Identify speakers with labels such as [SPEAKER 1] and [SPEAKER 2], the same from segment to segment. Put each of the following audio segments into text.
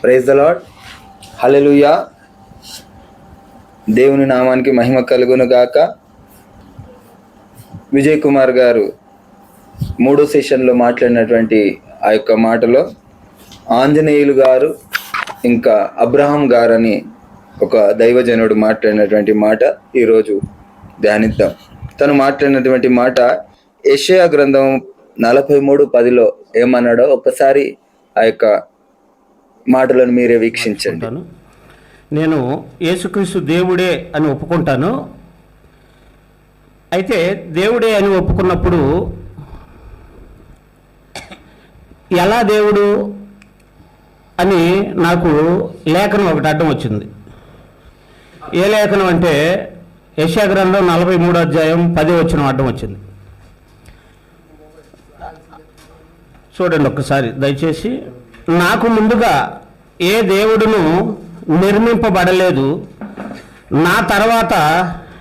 [SPEAKER 1] Praise the lord హల్లెలూయా దేవుని నామానికి మహిమ కలుగును గాక. విజయ్ కుమార్ గారు మూడో సెషన్లో మాట్లాడినటువంటి ఆ యొక్క మాటలో ఆంజనేయులు గారు ఇంకా అబ్రహాం గారని ఒక దైవజనుడు మాట్లాడినటువంటి మాట ఈరోజు ధ్యానిద్దాం. తను మాట్లాడినటువంటి మాట యషయా గ్రంథం నలభై మూడు పదిలో ఏమన్నాడో ఒక్కసారి ఆ యొక్క మాటలను మీరే వీక్షించండి.
[SPEAKER 2] నేను యేసుక్రీస్తు దేవుడే అని ఒప్పుకుంటాను. అయితే దేవుడే అని ఒప్పుకున్నప్పుడు ఎలా దేవుడు అని నాకు లేఖనం ఒకటి అడ్డం వచ్చింది. ఏ లేఖనం అంటే యశాగ్రంథం నలభై మూడో అధ్యాయం పది వచ్చిన అడ్డం వచ్చింది. చూడండి ఒక్కసారి దయచేసి నాకు ముందుగా ఏ దేవుడును నిర్మింపబడలేదు నా తర్వాత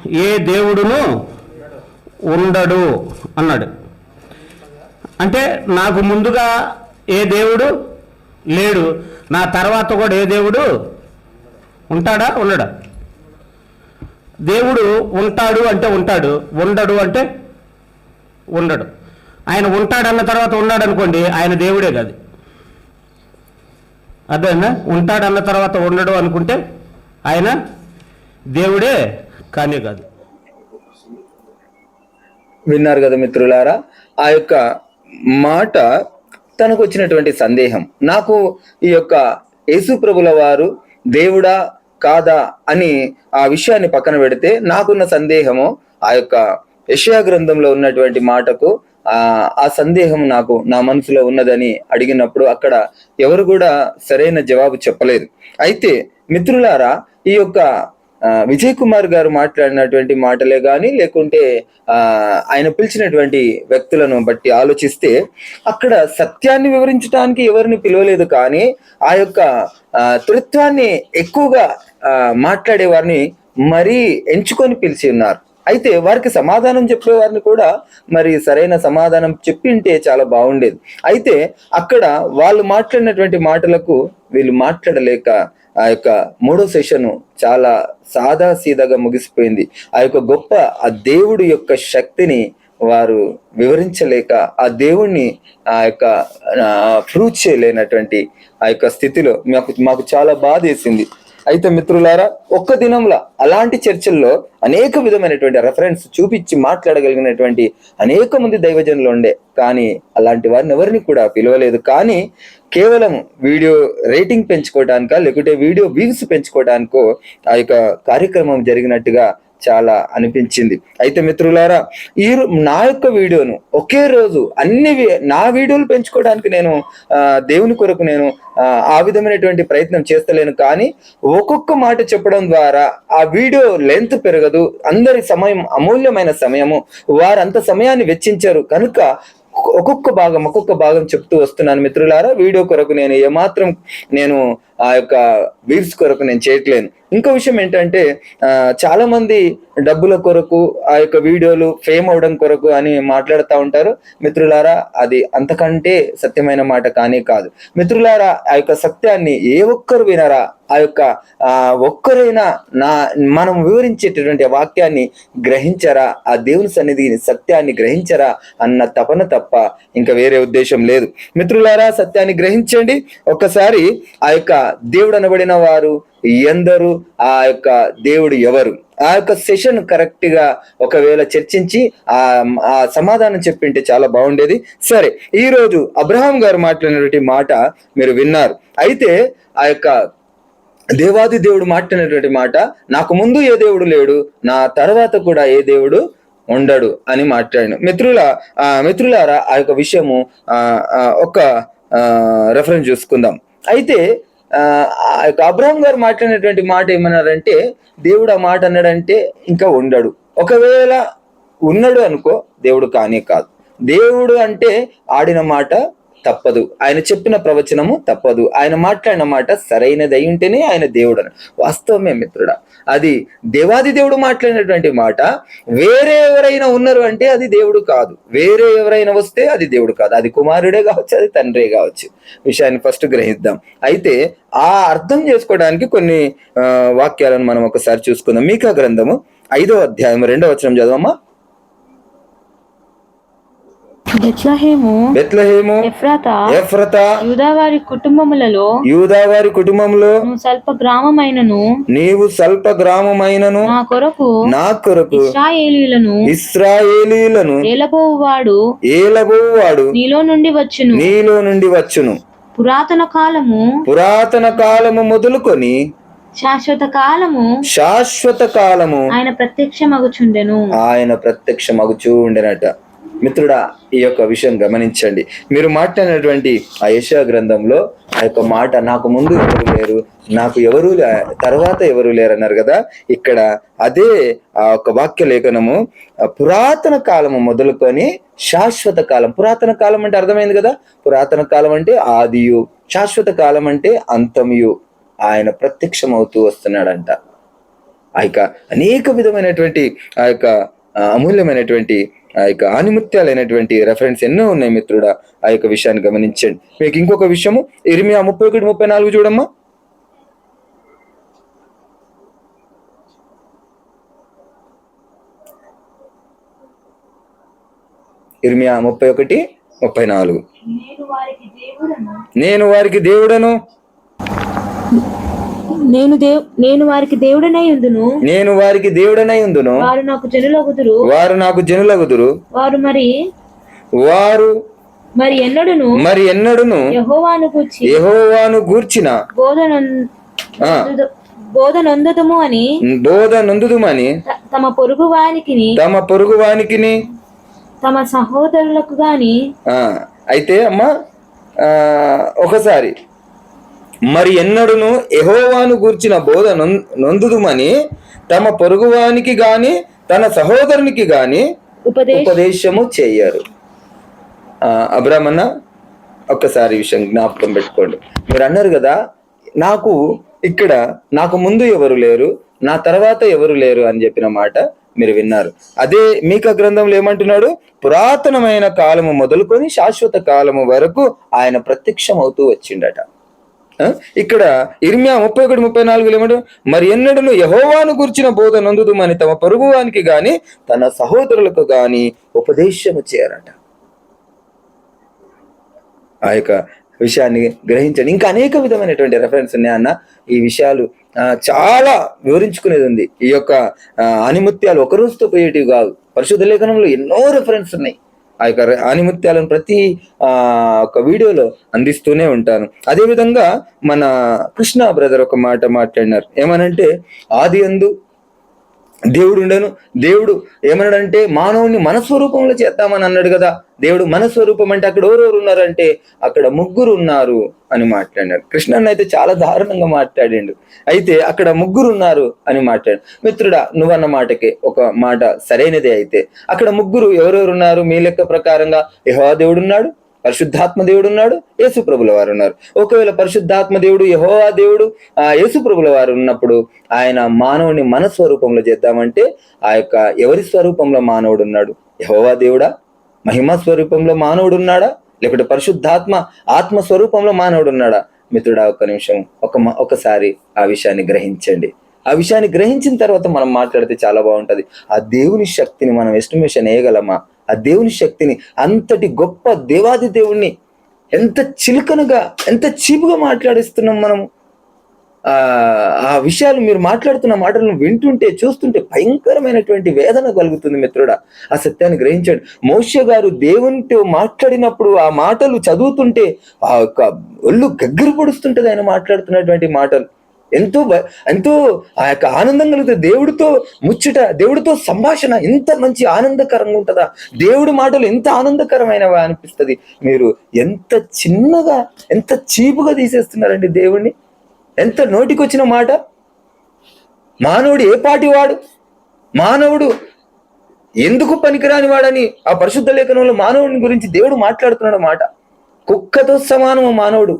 [SPEAKER 2] ఏ దేవుడును ఉండడు అన్నాడు. అంటే నాకు ముందుగా ఏ దేవుడు లేడు నా తర్వాత కూడా ఏ దేవుడు ఉంటాడా ఉండడా? దేవుడు ఉంటాడు అంటే ఉంటాడు ఉండడు అంటే ఉండడు. ఆయన ఉంటాడన్న తర్వాత ఉన్నాడు అనుకోండి ఆయన దేవుడే కాదు. అదేనా? ఉంటాడన్న తర్వాత ఉండడు అనుకుంటే ఆయన దేవుడే కానే కాదు.
[SPEAKER 1] విన్నారు కదా మిత్రులారా ఆ యొక్క మాట తనకు వచ్చినటువంటి సందేహం. నాకు ఈ యొక్క యేసు ప్రభుల వారు దేవుడా కాదా అని ఆ విషయాన్ని పక్కన పెడితే నాకున్న సందేహము ఆ యొక్క యశయా గ్రంథంలో ఉన్నటువంటి మాటకు ఆ ఆ సందేహం నాకు నా మనసులో ఉన్నదని అడిగినప్పుడు అక్కడ ఎవరు కూడా సరైన జవాబు చెప్పలేదు. అయితే మిత్రులారా ఈ యొక్క విజయ్ కుమార్ గారు మాట్లాడినటువంటి మాటలే కానీ లేకుంటే ఆయన పిలిచినటువంటి వ్యక్తులను బట్టి ఆలోచిస్తే అక్కడ సత్యాన్ని వివరించడానికి ఎవరిని పిలవలేదు కానీ ఆ యొక్క ఆ, త్రిత్వాన్ని ఎక్కువగా మాట్లాడే వారిని మరీ ఎంచుకొని పిలిచి ఉన్నారు. అయితే వారికి సమాధానం చెప్పేవారిని కూడా మరి సరైన సమాధానం చెప్పింటే చాలా బాగుండేది. అయితే అక్కడ వాళ్ళు మాట్లాడినటువంటి మాటలకు వీళ్ళు మాట్లాడలేక ఆ యొక్క మూడో సెషన్ చాలా సాదా సీదాగా ముగిసిపోయింది. ఆ యొక్క గొప్ప ఆ దేవుడి యొక్క శక్తిని వారు వివరించలేక ఆ దేవుణ్ణి ఆ యొక్క ప్రూవ్ చేయలేనటువంటి ఆ యొక్క స్థితిలో మాకు మాకు చాలా బాధ వేసింది అయితే మిత్రులారా ఒక్క దినంలో అలాంటి చర్చల్లో అనేక విధమైనటువంటి రెఫరెన్స్ చూపించి మాట్లాడగలిగినటువంటి అనేక మంది దైవజనులు ఉండే. కానీ అలాంటి వారిని ఎవరిని కూడా పిలవలేదు. కానీ కేవలం వీడియో రేటింగ్ పెంచుకోవడానిక లేకుంటే వీడియో వ్యూస్ పెంచుకోవడానికో ఆ యొక్క కార్యక్రమం జరిగినట్టుగా చాలా అనిపించింది. అయితే మిత్రులారా ఈ నా యొక్క వీడియోను ఒకే రోజు అన్ని నా వీడియోలు పెంచుకోవడానికి నేను ఆ, దేవుని కొరకు నేను ఆ, ఆ విధమైనటువంటి ప్రయత్నం చేస్తలేను. కానీ ఒక్కొక్క మాట చెప్పడం ద్వారా ఆ వీడియో లెంత్ పెరగదు అందరి సమయం అమూల్యమైన సమయము వారంత సమయాన్ని వెచ్చించారు. కనుక ఒక్కొక్క భాగం ఒక్కొక్క భాగం చెప్తూ వస్తున్నాను మిత్రులారా వీడియో కొరకు నేను ఏమాత్రం నేను ఆ యొక్క వ్యూస్ కొరకు నేను చేయట్లేను. ఇంకో విషయం ఏంటంటే చాలా మంది డబ్బుల కొరకు ఆ యొక్క వీడియోలు ఫేమ్ అవడం కొరకు అని మాట్లాడుతూ ఉంటారు. మిత్రులారా అది అంతకంటే సత్యమైన మాట కానే కాదు. మిత్రులారా ఆ యొక్క సత్యాన్ని ఏ ఒక్కరు వినరా? ఆ యొక్క ఒక్కరైనా నా మనం వివరించేటటువంటి వాక్యాన్ని గ్రహించరా? ఆ దేవుని సన్నిధిని సత్యాన్ని గ్రహించరా? అన్న తపన తప్ప ఇంకా వేరే ఉద్దేశం లేదు. మిత్రులారా సత్యాన్ని గ్రహించండి. ఒక్కసారి ఆ యొక్క దేవుడు అనబడిన వారు ఎందరు ఆ యొక్క దేవుడు ఎవరు? ఆ యొక్క సెషన్ కరెక్ట్గా ఒకవేళ చర్చించి ఆ ఆ సమాధానం చెప్పింటే చాలా బాగుండేది. సరే ఈ రోజు అబ్రహాం గారు మాట్లాడినటువంటి మాట మీరు విన్నారు. అయితే ఆ యొక్క దేవాది దేవుడు మాట్లాడినటువంటి మాట నాకు ముందు ఏ దేవుడు లేడు నా తర్వాత కూడా ఏ దేవుడు ఉండడు అని మాట్లాడాను. మిత్రుల ఆ, మిత్రులారా ఆ యొక్క విషయము ఆ, ఆ, ఒక రెఫరెన్స్ చూసుకుందాం. అయితే ఆ యొక్క అబ్రహం గారు మాట్లాడినటువంటి మాట ఏమన్నారంటే దేవుడు ఆ మాట అన్నాడంటే ఇంకా ఉండడు. ఒకవేళ ఉన్నాడు అనుకో దేవుడు కానే కాదు. దేవుడు అంటే ఆడిన మాట తప్పదు. ఆయన చెప్పిన ప్రవచనము తప్పదు. ఆయన మాట్లాడిన మాట సరైనది అయి ఉంటేనే ఆయన దేవుడు అని వాస్తవమే మిత్రుడా అది దేవాది దేవుడు మాట్లాడినటువంటి మాట వేరే ఎవరైనా ఉన్నారు అంటే అది దేవుడు కాదు. వేరే ఎవరైనా వస్తే అది దేవుడు కాదు. అది కుమారుడే కావచ్చు అది తండ్రే కావచ్చు. విషయాన్ని ఫస్ట్ గ్రహిద్దాం. అయితే ఆ అర్థం చేసుకోవడానికి కొన్ని ఆ, వాక్యాలను మనం ఒకసారి చూసుకుందాం. మీకా గ్రంథము ఐదో అధ్యాయం రెండో వచనం చదవమ్మా.
[SPEAKER 3] బెత్లహేము
[SPEAKER 1] బెత్లహేము
[SPEAKER 3] ఎఫ్రాత
[SPEAKER 1] ఎఫ్రత
[SPEAKER 3] యూదావారి కుటుంబములలో
[SPEAKER 1] యూదా వారి కుటుంబంలో
[SPEAKER 3] స్వల్ప గ్రామమైనను
[SPEAKER 1] నీవు స్వల్ప గ్రామమైనను
[SPEAKER 3] నా కొరకు
[SPEAKER 1] నా కొరకు
[SPEAKER 3] ఇస్రాయేలీలను
[SPEAKER 1] ఇస్రాయేలీలను
[SPEAKER 3] ఏలబోవాడు
[SPEAKER 1] ఏలబోవాడు
[SPEAKER 3] నీలో నుండి వచ్చును.
[SPEAKER 1] నీలో నుండి వచ్చును.
[SPEAKER 3] పురాతన కాలము
[SPEAKER 1] పురాతన కాలము మొదలుకొని
[SPEAKER 3] శాశ్వత కాలము
[SPEAKER 1] శాశ్వత కాలము
[SPEAKER 3] ఆయన ప్రత్యక్షమగుచుండెను.
[SPEAKER 1] ఆయన ప్రత్యక్ష మగుచూ ఉండేనట మిత్రుడా ఈ యొక్క విషయం గమనించండి. మీరు మాట్లాడినటువంటి ఆ యశా గ్రంథంలో ఆ యొక్క మాట నాకు ముందు ఎవరు లేరు నాకు ఎవరు లే- తర్వాత ఎవరు లేరు అన్నారు కదా? ఇక్కడ అదే ఆ యొక్క వాక్య లేఖనము పురాతన కాలము మొదలుకొని శాశ్వత కాలం. పురాతన కాలం అంటే అర్థమైంది కదా? పురాతన కాలం అంటే ఆదియు శాశ్వత కాలం అంటే అంతమియు. ఆయన ప్రత్యక్షమవుతూ వస్తున్నాడంట. ఆ యొక్క అనేక విధమైనటువంటి ఆ యొక్క అమూల్యమైనటువంటి ఆ యొక్క ఆనిముత్యాలైనటువంటి రెఫరెన్స్ ఎన్నో ఉన్నాయి మిత్రుడా ఆ యొక్క విషయాన్ని గమనించండి. మీకు ఇంకొక విషయము ఇరిమియా ముప్పై ఒకటి ముప్పై నాలుగు చూడమ్మా. ఇర్మియా ముప్పై ఒకటి ముప్పై నాలుగు.
[SPEAKER 3] నేను వారికి దేవుడను.
[SPEAKER 1] నేను
[SPEAKER 3] దేవ్ నేను వారికి దేవుడనై ఉందును.
[SPEAKER 1] నేను వారికి దేవుడనై ఉందును.
[SPEAKER 3] వారు నాకు జనులగుదురు.
[SPEAKER 1] వారు నాకు జనులగుదురు.
[SPEAKER 3] వారు మరి
[SPEAKER 1] వారు
[SPEAKER 3] మరి ఎన్నడును?
[SPEAKER 1] మరి ఎన్నడును?
[SPEAKER 3] యహోవాను కూర్చి
[SPEAKER 1] యెహోవాను గూర్చిన.
[SPEAKER 3] బోధన బోధనొందతము అని.
[SPEAKER 1] బోధ నందుదుమని.
[SPEAKER 3] తమ పొరుగు వానికి
[SPEAKER 1] తమ పొరుగు వానికిని
[SPEAKER 3] తమ సహోదరులకు గాని.
[SPEAKER 1] అయితే అమ్మ ఒకసారి. మరి ఎన్నడును యెహోవాను గూర్చిన బోధ నొందుదుమని తమ పొరుగువానికి గాని తన సహోదరునికి గాని
[SPEAKER 3] ఉపదేశ
[SPEAKER 1] ఉపదేశము చేయరు. అబ్రాహ్మణ ఒక్కసారి విషయం జ్ఞాపకం పెట్టుకోండి. మీరు అన్నారు కదా నాకు ఇక్కడ నాకు ముందు ఎవరు లేరు నా తర్వాత ఎవరు లేరు అని చెప్పిన మాట మీరు విన్నారు. అదే మీక గ్రంథంలో ఏమంటున్నాడు? పురాతనమైన కాలము మొదలుకొని శాశ్వత కాలము వరకు ఆయన ప్రత్యక్షం అవుతూ వచ్చిండట? ఇక్కడ ఇర్మియా ముప్పై ఒకటి ముప్పై నాలుగు ఏమడు? మరి ఎన్నడను యహోవాను గుర్చిన బోధ నందుదుమని తమ పొరుగువానికి గాని తన సహోదరులకు గాని ఉపదేశము చేయరట ఆ యొక్క విషయాన్ని గ్రహించండి. ఇంకా అనేక విధమైనటువంటి రెఫరెన్స్ ఉన్నాయన్న ఈ విషయాలు చాలా వివరించుకునేది ఉంది. ఈ యొక్క ఆ, ఒక రోజుతో పోయేటివి కాదు పరిశుద్ధ లేఖనంలో ఎన్నో రెఫరెన్స్ ఉన్నాయి. ఆ యొక్క ఆనిముత్యాలను ప్రతి ఆ ఒక వీడియోలో అందిస్తూనే ఉంటాను. అదే విధంగా మన కృష్ణ బ్రదర్ ఒక మాట మాట్లాడినారు. ఏమనంటే ఆది అందు దేవుడు ఉండను దేవుడు ఏమన్నాడంటే మానవుని మన స్వరూపంలో చేద్దామని అన్నాడు కదా. దేవుడు మన స్వరూపం అంటే అక్కడ ఎవరెవరు ఉన్నారంటే అక్కడ ముగ్గురు ఉన్నారు అని మాట్లాడాడు కృష్ణన్న అయితే చాలా దారుణంగా మాట్లాడిండు. అయితే అక్కడ ముగ్గురు ఉన్నారు అని మాట్లాడు. మిత్రుడా నువ్వన్న మాటకి ఒక మాట సరైనదే అయితే. అక్కడ ముగ్గురు ఎవరెవరు ఉన్నారు? మీ లెక్క ప్రకారంగా యెహోవా దేవుడు ఉన్నాడు పరిశుద్ధాత్మ దేవుడు ఉన్నాడు యేసు ప్రభుల వారు ఉన్నారు. ఒకవేళ పరిశుద్ధాత్మ దేవుడు యహోవా దేవుడు ఆ యేసు ప్రభుల వారు ఉన్నప్పుడు ఆయన మానవుని మన స్వరూపంలో చేద్దామంటే ఆ యొక్క ఎవరి స్వరూపంలో మానవుడు ఉన్నాడు? యహోవా దేవుడా? మహిమ స్వరూపంలో మానవుడు ఉన్నాడా? లేకుంటే పరిశుద్ధాత్మ ఆత్మ స్వరూపంలో మానవుడు ఉన్నాడా? మిత్రుడా ఒక్క నిమిషం. ఒక ఒకసారి ఆ విషయాన్ని గ్రహించండి. ఆ విషయాన్ని గ్రహించిన తర్వాత మనం మాట్లాడితే చాలా బాగుంటది. ఆ దేవుని శక్తిని మనం ఎస్టిమేషన్ వేయగలమా? ఆ దేవుని శక్తిని అంతటి గొప్ప దేవాది దేవుణ్ణి ఎంత చిలుకనగా ఎంత చీపుగా మాట్లాడిస్తున్నాం మనము. ఆ ఆ విషయాలు మీరు మాట్లాడుతున్న మాటలను వింటుంటే చూస్తుంటే భయంకరమైనటువంటి వేదన కలుగుతుంది మిత్రుడా. ఆ సత్యాన్ని గ్రహించండి. మోష గారు దేవునితో మాట్లాడినప్పుడు ఆ మాటలు చదువుతుంటే ఆ యొక్క ఒళ్ళు గగ్గర పొడుస్తుంటది ఆయన మాట్లాడుతున్నటువంటి మాటలు. ఎంతో భ- ఎంతో ఆ యొక్క ఆనందం కలుగుతుంది దేవుడితో ముచ్చట దేవుడితో సంభాషణ ఎంత మంచి ఆనందకరంగా ఉంటుందా? దేవుడి మాటలు ఎంత ఆనందకరమైనవా అనిపిస్తుంది? మీరు ఎంత చిన్నగా ఎంత చీపుగా తీసేస్తున్నారండి దేవుణ్ణి? ఎంత నోటికొచ్చిన మాట? మానవుడు ఏ పాటి వాడు మానవుడు ఎందుకు పనికిరాని వాడని ఆ పరిశుద్ధ లేఖనంలో మానవుని గురించి దేవుడు మాట్లాడుతున్నాడు మాట. కుక్కతో సమానము మానవుడు.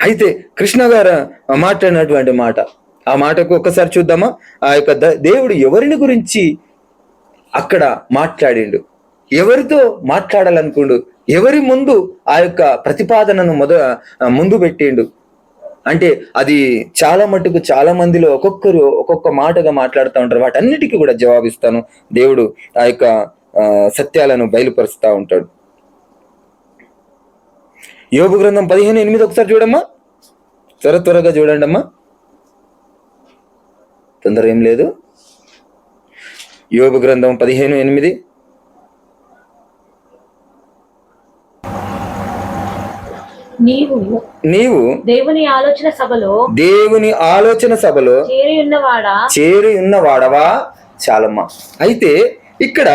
[SPEAKER 1] అయితే కృష్ణ గారు మాట్లాడినటువంటి మాట. ఆ మాటకు ఒక్కసారి చూద్దామా? ఆ యొక్క దేవుడు ఎవరిని గురించి అక్కడ మాట్లాడిండు? ఎవరితో మాట్లాడాలనుకుండు? ఎవరి ముందు ఆ యొక్క ప్రతిపాదనను మొద ముందు పెట్టిండు? అంటే అది చాలా మటుకు చాలా మందిలో ఒక్కొక్కరు ఒక్కొక్క మాటగా మాట్లాడుతూ ఉంటారు. వాటన్నిటికీ కూడా జవాబిస్తాను. దేవుడు ఆ యొక్క సత్యాలను బయలుపరుస్తూ ఉంటాడు. యోగు గ్రంథం పదిహేను ఎనిమిది ఒకసారి చూడమ్మా. త్వర త్వరగా చూడండి అమ్మా తొందర ఏం లేదు. యోగు గ్రంథం పదిహేను ఎనిమిది.
[SPEAKER 3] నీవు
[SPEAKER 1] నీవు
[SPEAKER 3] దేవుని ఆలోచన సభలో
[SPEAKER 1] దేవుని ఆలోచన సభలో
[SPEAKER 3] చేరి ఉన్నవాడా?
[SPEAKER 1] చేరి ఉన్న వాడవా చాలమ్మా. అయితే ఇక్కడ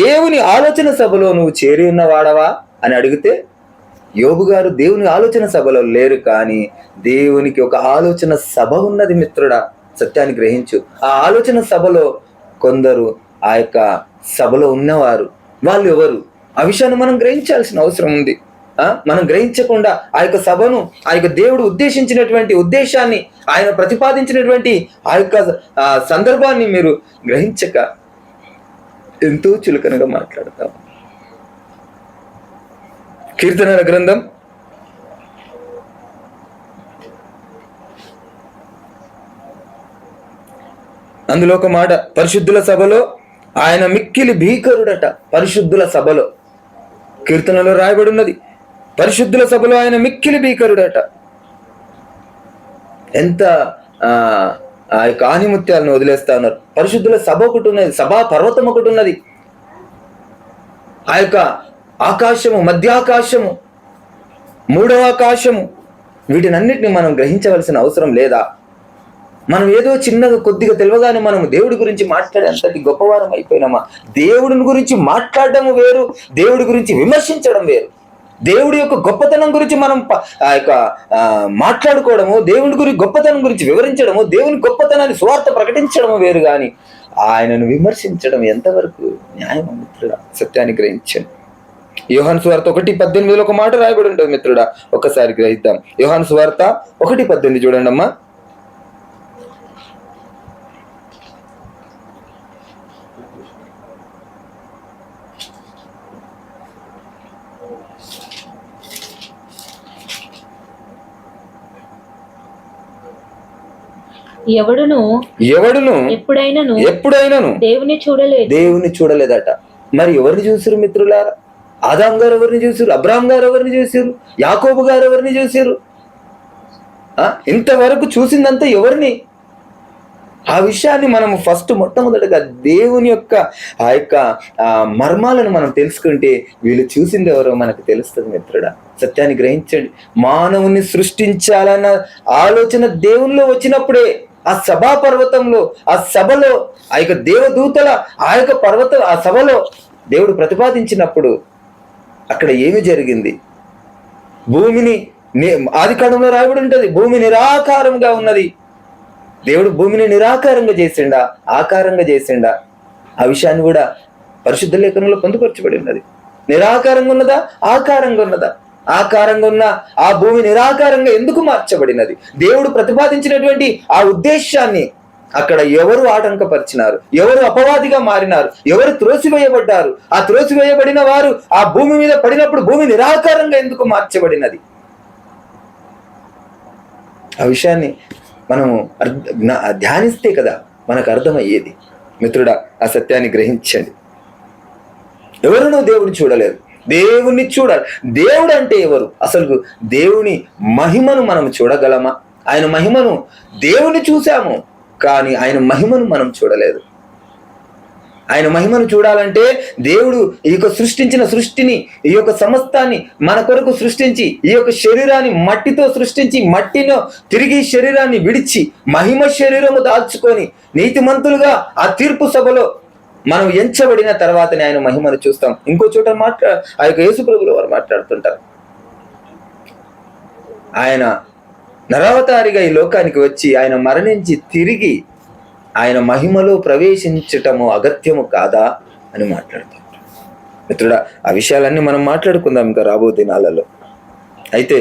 [SPEAKER 1] దేవుని ఆలోచన సభలో నువ్వు చేరి ఉన్న వాడవా అని అడిగితే యోబు గారు దేవుని ఆలోచన సభలో లేరు కానీ దేవునికి ఒక ఆలోచన సభ ఉన్నది మిత్రుడా సత్యాన్ని గ్రహించు. ఆ ఆలోచన సభలో కొందరు ఆ యొక్క సభలో ఉన్నవారు. వాళ్ళు ఎవరు? ఆ విషయాన్ని మనం గ్రహించాల్సిన అవసరం ఉంది. మనం గ్రహించకుండా ఆ యొక్క సభను ఆ యొక్క దేవుడు ఉద్దేశించినటువంటి ఉద్దేశాన్ని ఆయన ప్రతిపాదించినటువంటి ఆ యొక్క సందర్భాన్ని మీరు గ్రహించక ఎంతో చులకనగా మాట్లాడతాం. కీర్తనల గ్రంథం. అందులో ఒక మాట పరిశుద్ధుల సభలో ఆయన మిక్కిలి భీకరుడట పరిశుద్ధుల సభలో. కీర్తనలో రాయబడి ఉన్నది పరిశుద్ధుల సభలో ఆయన మిక్కిలి భీకరుడట. ఎంత ఆ ఆ యొక్క ఆనిముత్యాలను వదిలేస్తా ఉన్నారు. పరిశుద్ధుల సభ ఒకటి ఉన్నది సభా పర్వతం ఒకటి ఉన్నది. ఆ యొక్క ఆకాశము మధ్యాకాశము మూడవ ఆకాశము వీటినన్నిటిని మనం గ్రహించవలసిన అవసరం లేదా? మనం ఏదో చిన్నగా కొద్దిగా తెలియగానే మనం దేవుడి గురించి మాట్లాడే అంతటి గొప్పవారం అయిపోయినామా? దేవుడిని గురించి మాట్లాడడం వేరు దేవుడి గురించి విమర్శించడం వేరు. దేవుడి యొక్క గొప్పతనం గురించి మనం ప- ఆ యొక్క మాట్లాడుకోవడము దేవుడి గురించి గొప్పతనం గురించి వివరించడము దేవుని గొప్పతనాన్ని స్వార్థ ప్రకటించడము వేరు కానీ ఆయనను విమర్శించడం ఎంతవరకు న్యాయం మిత్రుడా సత్యాన్ని గ్రహించండి. యోహాన్ సువార్త ఒకటి పద్దెనిమిదిలో ఒక మాట రాయబడి ఉంటుంది మిత్రుడా. ఒకసారి గ్రహిద్దాం. యోహాన్ సువార్త ఒకటి పద్దెనిమిది చూడండి అమ్మా
[SPEAKER 3] ఎవడును?
[SPEAKER 1] ఎవడును?
[SPEAKER 3] ఎప్పుడైనాను?
[SPEAKER 1] ఎప్పుడైనాను?
[SPEAKER 3] దేవుని చూడలేదు.
[SPEAKER 1] దేవుని చూడలేదట. మరి ఎవరిని చూసిరు మిత్రులారా? ఆదాం గారు ఎవరిని చూసారు అబ్రాహం గారు ఎవరిని చూసారు యాకోబు గారు ఎవరిని చూసారు ఇంతవరకు చూసిందంతా ఎవరిని? ఆ విషయాన్ని మనం ఫస్ట్ మొట్టమొదటిగా దేవుని యొక్క ఆ యొక్క మర్మాలను మనం తెలుసుకుంటే వీళ్ళు చూసింది ఎవరో మనకు తెలుస్తుంది మిత్రుడా. సత్యాన్ని గ్రహించండి. మానవుని సృష్టించాలన్న ఆలోచన దేవుల్లో వచ్చినప్పుడే ఆ సభా పర్వతంలో ఆ సభలో ఆ యొక్క దేవదూతల ఆ యొక్క పర్వత ఆ సభలో దేవుడు ప్రతిపాదించినప్పుడు అక్కడ ఏమి జరిగింది? భూమిని ఆది కాలంలో రాయబడి ఉంటుంది భూమి నిరాకారంగా ఉన్నది. దేవుడు భూమిని నిరాకారంగా చేసిండా ఆకారంగా చేసిండా? ఆ విషయాన్ని కూడా పరిశుద్ధ లేఖనంలో పొందుపరచబడి ఉన్నది. నిరాకారంగా ఉన్నదా? ఆకారంగా ఉన్నదా? ఆకారంగా ఉన్న ఆ భూమి నిరాకారంగా ఎందుకు మార్చబడినది? దేవుడు ప్రతిపాదించినటువంటి ఆ ఉద్దేశాన్ని అక్కడ ఎవరు ఆటంకపరిచినారు? ఎవరు అపవాదిగా మారినారు? ఎవరు త్రోసివేయబడ్డారు? ఆ త్రోసివేయబడిన వారు ఆ భూమి మీద పడినప్పుడు భూమి నిరాకారంగా ఎందుకు మార్చబడినది? ఆ విషయాన్ని మనము ధ్యానిస్తే కదా మనకు అర్థమయ్యేది. మిత్రుడా ఆ సత్యాన్ని గ్రహించండి. ఎవరునూ దేవుడిని చూడలేరు దేవుణ్ణి చూడాలి. దేవుడు అంటే ఎవరు? అసలు దేవుని మహిమను మనం చూడగలమా? ఆయన మహిమను దేవుని చూసాము కానీ ఆయన మహిమను మనం చూడలేదు. ఆయన మహిమను చూడాలంటే దేవుడు ఈ యొక్క సృష్టించిన సృష్టిని ఈ యొక్క సమస్తాన్ని మన కొరకు సృష్టించి ఈ యొక్క శరీరాన్ని మట్టితో సృష్టించి మట్టిలో తిరిగి శరీరాన్ని విడిచి మహిమ శరీరము దాల్చుకొని నీతిమంతులుగా ఆ తీర్పు సభలో మనం ఎంచబడిన తర్వాతనే ఆయన మహిమను చూస్తాం. ఇంకో చోట మాట్లా ఆ యొక్క యేసు ప్రభులు వారు మాట్లాడుతుంటారు. ఆయన నరావతారిగా ఈ లోకానికి వచ్చి ఆయన మరణించి తిరిగి ఆయన మహిమలో ప్రవేశించటము అగత్యము కాదా అని మాట్లాడుతాడు. మిత్రుడా ఆ విషయాలన్నీ మనం మాట్లాడుకుందాం ఇంకా రాబో దినాలలో. అయితే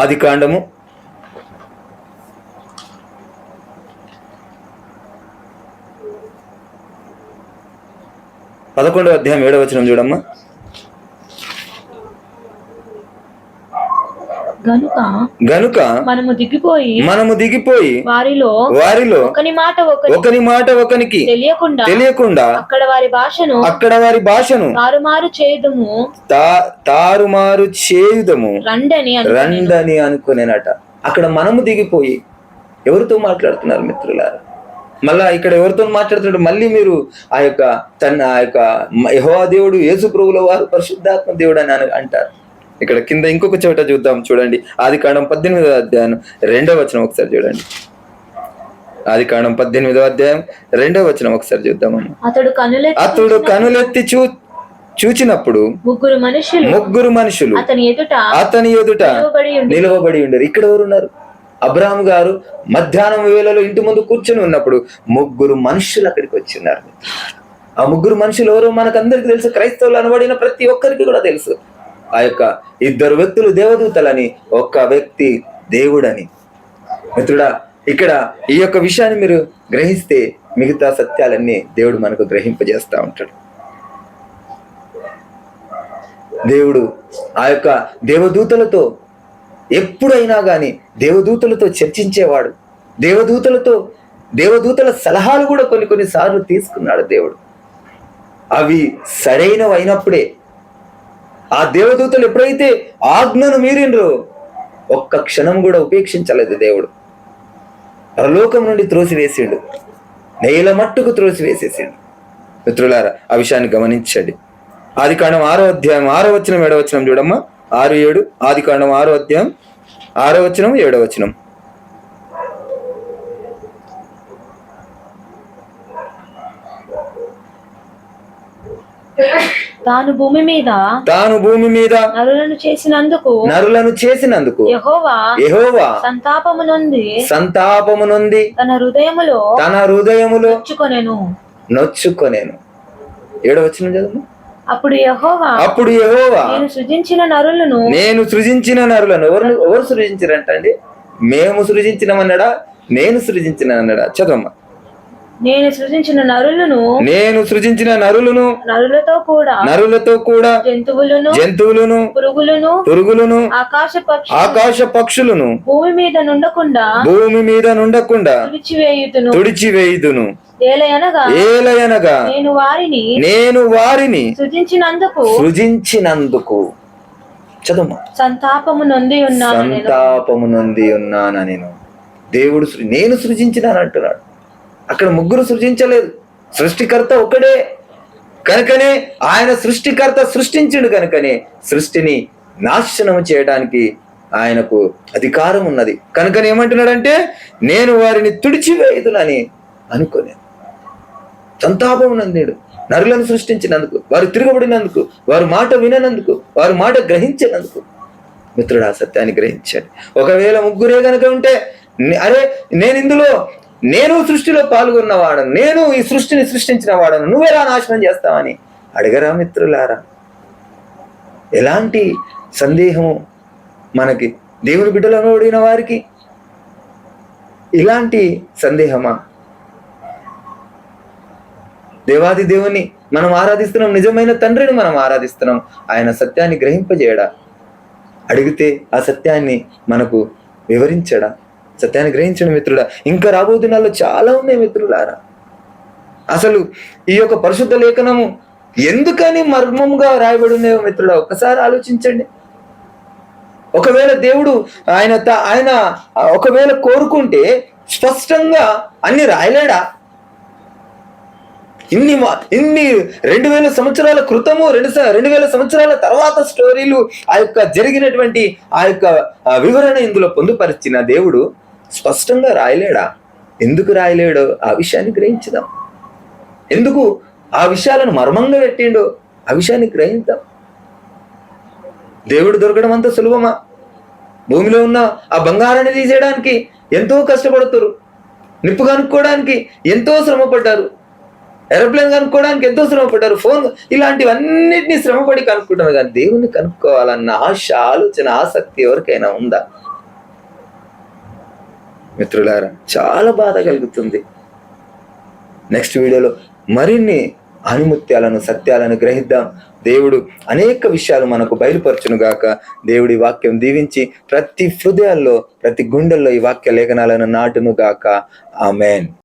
[SPEAKER 1] ఆది కాండము పదకొండవ అధ్యాయం ఏడవచనం చూడమ్మా.
[SPEAKER 3] గనుక
[SPEAKER 1] గనుక
[SPEAKER 3] మనము దిగిపోయి
[SPEAKER 1] మనము దిగిపోయి
[SPEAKER 3] వారిలో
[SPEAKER 1] వారిలో
[SPEAKER 3] ఒకని మాట ఒకని
[SPEAKER 1] మాట ఒకనికి
[SPEAKER 3] తెలియకుండా
[SPEAKER 1] తెలియకుండా
[SPEAKER 3] అక్కడ వారి భాషను
[SPEAKER 1] అక్కడ వారి భాషను
[SPEAKER 3] తారుమారు చేయదుము.
[SPEAKER 1] తారుమారు చేయుదము.
[SPEAKER 3] రండని
[SPEAKER 1] రండని అనుకునేనట. అక్కడ మనము దిగిపోయి ఎవరితో మాట్లాడుతున్నారు మిత్రులారా? మళ్ళా ఇక్కడ ఎవరితో మాట్లాడుతున్నారు? మళ్ళీ మీరు ఆ యొక్క తన ఆ యొక్క యెహోవా దేవుడు యేసు ప్రభుల వారు పరిశుద్ధాత్మ దేవుడు అన- అంటారు. ఇక్కడ కింద ఇంకొక చోట చూద్దాం చూడండి. ఆది కాండం పద్దెనిమిదవ అధ్యాయం రెండవ వచనం ఒకసారి చూడండి. ఆది కాండం పద్దెనిమిదవ అధ్యాయం రెండవ వచనం ఒకసారి చూద్దామమ్మా
[SPEAKER 3] అతడు కనులెత్తి
[SPEAKER 1] అతడు కనులెత్తి చూ చూచినప్పుడు
[SPEAKER 3] ముగ్గురు మనుషులు
[SPEAKER 1] ముగ్గురు మనుషులు
[SPEAKER 3] అతని ఎదుట
[SPEAKER 1] అతని ఎదుట
[SPEAKER 3] నిలువబడి ఉండి
[SPEAKER 1] నిలవబడి ఉండరు ఇక్కడ ఎవరున్నారు? అబ్రాహం గారు మధ్యాహ్నం వేళలో ఇంటి ముందు కూర్చొని ఉన్నప్పుడు ముగ్గురు మనుషులు అక్కడికి వచ్చిన్నారు. ఆ ముగ్గురు మనుషులు ఎవరో మనకందరికి తెలుసు. క్రైస్తవులు అనబడిన ప్రతి ఒక్కరికి కూడా తెలుసు. ఆ యొక్క ఇద్దరు వ్యక్తులు దేవదూతలని ఒక్క వ్యక్తి దేవుడని. మిత్రుడా ఇక్కడ ఈ యొక్క విషయాన్ని మీరు గ్రహిస్తే మిగతా సత్యాలన్నీ దేవుడు మనకు గ్రహింపజేస్తూ ఉంటాడు. దేవుడు ఆ యొక్క దేవదూతలతో ఎప్పుడైనా కానీ దేవదూతలతో చర్చించేవాడు. దేవదూతలతో దేవదూతల సలహాలు కూడా కొన్ని కొన్ని సార్లు తీసుకున్నాడు దేవుడు. అవి సరైనవి అయినప్పుడే ఆ దేవదూతలు ఎప్పుడైతే ఆజ్ఞను మీరిండ్రో ఒక్క క్షణం కూడా ఉపేక్షించలేదు దేవుడు. పరలోకం నుండి త్రోసివేసిండు. నేల మట్టుకు త్రోసివేసేసిండు. మిత్రులారా ఆ విషయాన్ని గమనించండి. ఆది కాండం ఆరో అధ్యాయం ఆరో వచనం ఏడో వచనం చూడమ్మా. ఆరు ఏడు ఆది కాండం ఆరో అధ్యాయం ఆరో వచనం ఏడో వచనం.
[SPEAKER 3] తాను భూమి మీద
[SPEAKER 1] తాను భూమి మీద
[SPEAKER 3] నరులను చేసినందుకు
[SPEAKER 1] నరులను చేసినందుకు
[SPEAKER 3] యెహోవా
[SPEAKER 1] యెహోవా
[SPEAKER 3] సంతాపము నొంది
[SPEAKER 1] సంతాపము నొంది
[SPEAKER 3] తన హృదయములో
[SPEAKER 1] తన హృదయములో
[SPEAKER 3] నొచ్చుకొనెను.
[SPEAKER 1] నొచ్చుకొనేను. ఏడవ వచనం చదువు
[SPEAKER 3] అప్పుడు యెహోవా
[SPEAKER 1] అప్పుడు యెహోవా
[SPEAKER 3] నేను సృజించిన నరులను
[SPEAKER 1] నేను సృజించిన నరులను ఎవరు ఎవరు సృజించారంటండి? మేము సృజించినమన్నాడా? నేను సృజించిన అన్నాడా చదవమ్మా.
[SPEAKER 3] నేను సృజించిన నరులను
[SPEAKER 1] నేను సృజించిన నరులను
[SPEAKER 3] నరులతో కూడా
[SPEAKER 1] నరులతో కూడా
[SPEAKER 3] జంతువులను
[SPEAKER 1] జంతువులను
[SPEAKER 3] పురుగులను
[SPEAKER 1] పురుగులను
[SPEAKER 3] ఆకాశ పక్షి
[SPEAKER 1] ఆకాశ పక్షులను
[SPEAKER 3] భూమి మీద నుండకుండా
[SPEAKER 1] భూమి మీద నుండకుండా
[SPEAKER 3] తుడిచివేయుదును.
[SPEAKER 1] తుడిచివేయుదును.
[SPEAKER 3] ఏలయనగా
[SPEAKER 1] ఏలయనగా
[SPEAKER 3] నేను వారిని
[SPEAKER 1] నేను వారిని
[SPEAKER 3] సృజించినందుకు
[SPEAKER 1] సృజించినందుకు. చదువు
[SPEAKER 3] సంతాపము నొంది ఉన్నాను నేను.
[SPEAKER 1] సంతాపము నొంది ఉన్నాను నేను? దేవుడు నేను సృజించినాను అంటున్నాడు అక్కడ ముగ్గురు సృజించలేదు. సృష్టికర్త ఒకడే. కనుకనే ఆయన సృష్టికర్త సృష్టించుడు కనుకనే. సృష్టిని నాశనం చేయడానికి ఆయనకు అధికారం ఉన్నది. కనుకనే ఏమంటున్నాడంటే నేను వారిని తుడిచివేయుదునని అనుకోలేదు సంతాపం నందేడు. నరులను సృష్టించినందుకు వారు తిరగబడినందుకు వారు మాట విననందుకు వారు మాట గ్రహించినందుకు మిత్రుడు ఆ సత్యాన్ని గ్రహించాడు. ఒకవేళ ముగ్గురే కనుక ఉంటే అరే నేను ఇందులో నేను సృష్టిలో పాల్గొన్నవాడను నేను ఈ సృష్టిని సృష్టించిన వాడను నువ్వెలా నాశనం చేస్తావని అడగరా మిత్రులారా? ఎలాంటి సందేహము మనకి? దేవుని బిడ్డలను ఓడిన వారికి ఇలాంటి సందేహమా? దేవాది దేవుని మనం ఆరాధిస్తున్నాం నిజమైన తండ్రిని మనం ఆరాధిస్తున్నాం ఆయన సత్యాన్ని గ్రహింపజేయడా? అడిగితే ఆ సత్యాన్ని మనకు వివరించడా? సత్యాన్ని గ్రహించండి మిత్రుడా. ఇంకా రాబో దినాల్లో చాలా ఉన్నాయి మిత్రులారా. అసలు ఈ యొక్క పరిశుద్ధ లేఖనము ఎందుకని మర్మంగా రాయబడి ఉన్నాయో మిత్రుడా ఒకసారి ఆలోచించండి. ఒకవేళ దేవుడు ఆయన ఆయన ఒకవేళ కోరుకుంటే స్పష్టంగా అన్ని రాయలేడా? ఇన్ని ఇన్ని రెండు వేల సంవత్సరాల క్రితము రెండు రెండు వేల సంవత్సరాల తర్వాత స్టోరీలు ఆ యొక్క జరిగినటువంటి ఆ యొక్క వివరణ ఇందులో పొందుపరిచిన దేవుడు స్పష్టంగా రాయలేడా? ఎందుకు రాయలేడో? ఆ విషయాన్ని గ్రహించుదాం. ఎందుకు ఆ విషయాలను మర్మంగా పెట్టిండో? ఆ విషయాన్ని గ్రహిద్దాం దేవుడు దొరకడం అంత సులభమా? భూమిలో ఉన్న ఆ బంగారాన్ని తీసేయడానికి ఎంతో కష్టపడుతారు. నిప్పు కనుక్కోవడానికి ఎంతో శ్రమపడ్డారు. ఎరోప్లేన్ ఏరోప్లేన్ కనుక్కోవడానికి ఎంతో శ్రమ పడ్డారు ఫోన్ ఇలాంటివన్నిటిని శ్రమపడి కనుక్కుంటారు కానీ దేవుణ్ణి కనుక్కోవాలన్న ఆశ ఆలోచన ఆసక్తి ఎవరికైనా ఉందా? మిత్రులారా చాలా బాధ కలుగుతుంది. నెక్స్ట్ వీడియోలో మరిన్ని అనుముత్యాలను సత్యాలను గ్రహిద్దాం. దేవుడు అనేక విషయాలు మనకు బయలుపరచును గాక దేవుడి వాక్యం దీవించి ప్రతి హృదయాల్లో ప్రతి గుండెల్లో ఈ వాక్య లేఖనాలను నాటును గాక ఆమెన్.